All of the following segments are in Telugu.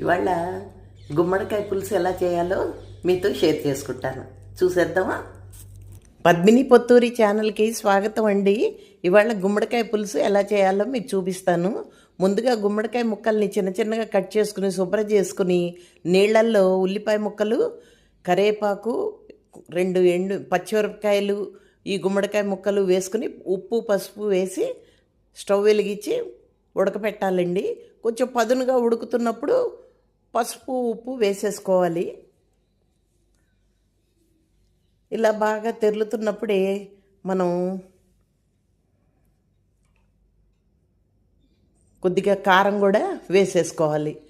ఇవాళ గుమ్మడికాయ పులుసు ఎలా చేయాలో మీతో షేర్ చేసుకుంటాను. చూసేద్దామా? పద్మిని పొత్తూరి ఛానల్కి స్వాగతం అండి. ఇవాళ గుమ్మడికాయ పులుసు ఎలా చేయాలో మీకు చూపిస్తాను. ముందుగా గుమ్మడికాయ ముక్కల్ని చిన్న చిన్నగా కట్ చేసుకుని శుభ్రం చేసుకుని నీళ్ళల్లో ఉల్లిపాయ ముక్కలు కరేపాకు రెండు ఎండు పచ్చిమిరపకాయలు ఈ గుమ్మడికాయ ముక్కలు వేసుకుని ఉప్పు పసుపు వేసి స్టవ్ వెలిగించి ఉడకపెట్టాలండి. కొంచెం పదునుగా ఉడుకుతున్నప్పుడు పసుపు ఉప్పు వేసేసుకోవాలి. ఇలా బాగా తెరులుతున్నప్పుడే మనం కొద్దిగా కారం కూడా వేసేసుకోవాలి.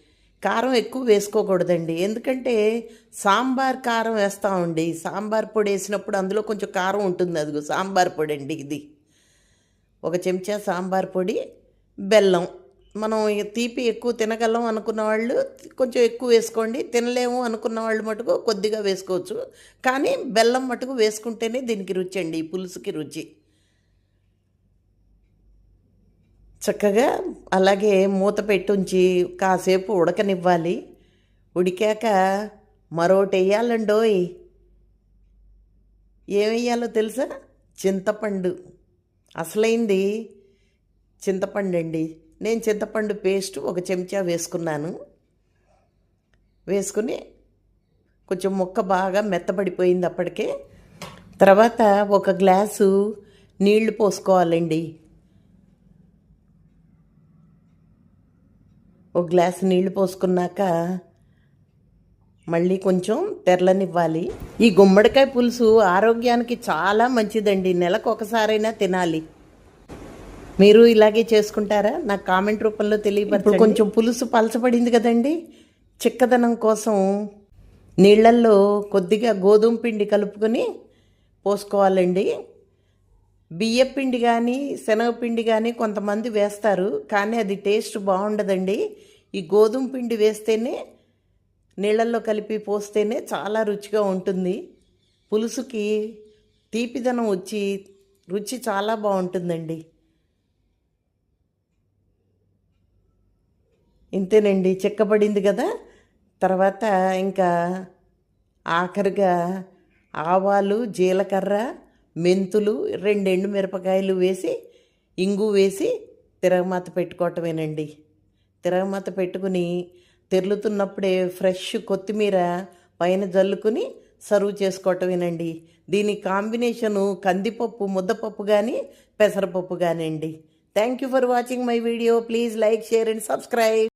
కారం ఎక్కువ వేసుకోకూడదండి. ఎందుకంటే సాంబార్ కారం వేస్తామండి. సాంబార్ పొడి వేసినప్పుడు అందులో కొంచెం కారం ఉంటుంది. అదిగో సాంబార్ పొడి అండి ఇది. ఒక చెంచా సాంబార్ పొడి బెల్లం. మనం తీపి ఎక్కువ తినగలం అనుకున్న వాళ్ళు కొంచెం ఎక్కువ వేసుకోండి. తినలేము అనుకున్న వాళ్ళు మటుకు కొద్దిగా వేసుకోవచ్చు. కానీ బెల్లం మటుకు వేసుకుంటేనే దీనికి రుచి అండి ఈ పులుసుకి రుచి. చక్కగా అలాగే మూత పెట్టుంచి కాసేపు ఉడకనివ్వాలి. ఉడికాక మరోటి వేయాలండోయ్ వేయాలో తెలుసా? చింతపండు. అసలైంది చింతపండు అండి నేను చింతపండు పేస్ట్ ఒక చెంచా వేసుకున్నాను. వేసుకుని కొంచెం ముక్క బాగా మెత్తబడిపోయింది అప్పటికే. తర్వాత ఒక గ్లాసు నీళ్ళు పోసుకోవాలండి. ఒక గ్లాస్ నీళ్ళు పోసుకున్నాక మళ్ళీ కొంచెం తెరలనివ్వాలి. ఈ గుమ్మడికాయ పులుసు ఆరోగ్యానికి చాలా మంచిదండి. నెలకు ఒకసారైనా తినాలి. మీరు ఇలాగే చేసుకుంటారా? నాకు కామెంట్ రూపంలో తెలియపరచండి. కొంచెం పులుసు పలచబడింది కదండి. చిక్కదనం కోసం నీళ్ళల్లో కొద్దిగా గోధుమ పిండి కలుపుకొని పోసుకోవాలండి. బియ్య పిండి కానీ శనగపిండి కానీ కొంతమంది వేస్తారు కానీ అది టేస్ట్ బాగుండదండి. ఈ గోధుమ పిండి వేస్తేనే నీళ్ళల్లో కలిపి పోస్తేనే చాలా రుచిగా ఉంటుంది. పులుసుకి తీపిదనం వచ్చి రుచి చాలా బాగుంటుందండి. ఇంతేనండి చిక్కబడింది కదా. తర్వాత ఇంకా ఆఖరిగా ఆవాలు జీలకర్ర మెంతులు రెండు ఎండు మిరపకాయలు వేసి ఇంగు వేసి తిరగమాత పెట్టుకోవటమేనండి. తిరగమాత పెట్టుకుని తెరులుతున్నప్పుడే ఫ్రెష్ కొత్తిమీర పైన జల్లుకుని సర్వ్ చేసుకోవటమేనండి. దీని కాంబినేషను కందిపప్పు ముద్దపప్పు కానీ పెసరపప్పు కానీ అండి thank you for watching my video. Please like share and subscribe.